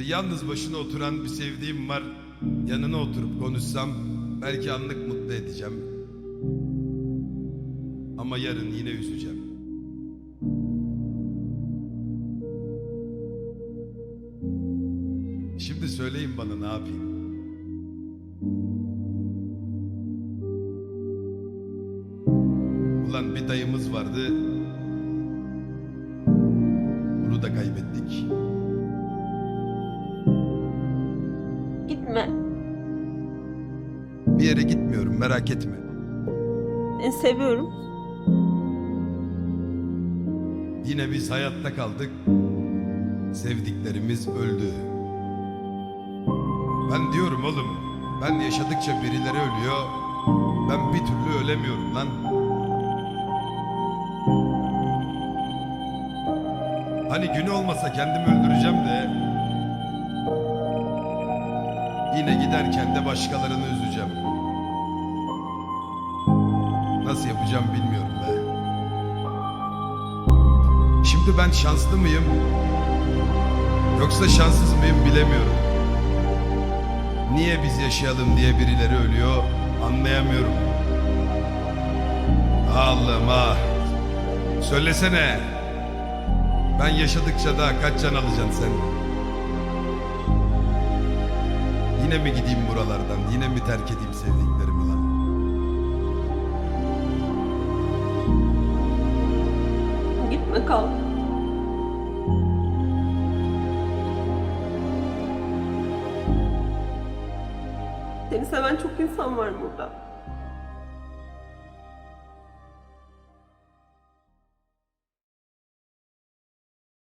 Şimdi yalnız başına oturan bir sevdiğim var. Yanına oturup konuşsam belki anlık mutlu edeceğim. Ama yarın yine üzeceğim. Şimdi söyleyin bana ne yapayım? Ulan bir dayımız vardı. Bunu da kaybettik. Bir yere gitmiyorum merak etme. Seni seviyorum. Yine biz hayatta kaldık. Sevdiklerimiz öldü. Ben diyorum oğlum. Ben yaşadıkça birileri ölüyor. Ben bir türlü ölemiyorum lan. Hani günü olmasa kendimi öldüreceğim de. Yine giderken de başkalarını üzeceğim. Nasıl yapacağım bilmiyorum be. Şimdi ben şanslı mıyım? Yoksa şanssız mıyım bilemiyorum. Niye biz yaşayalım diye birileri ölüyor anlayamıyorum. Allah'ım ah. Söylesene. Ben yaşadıkça daha kaç can alacaksın sen? Yine mi gideyim buralardan? Yine mi terk edeyim sevdiklerimi lan? Gitme kal. Seni seven çok insan var burada.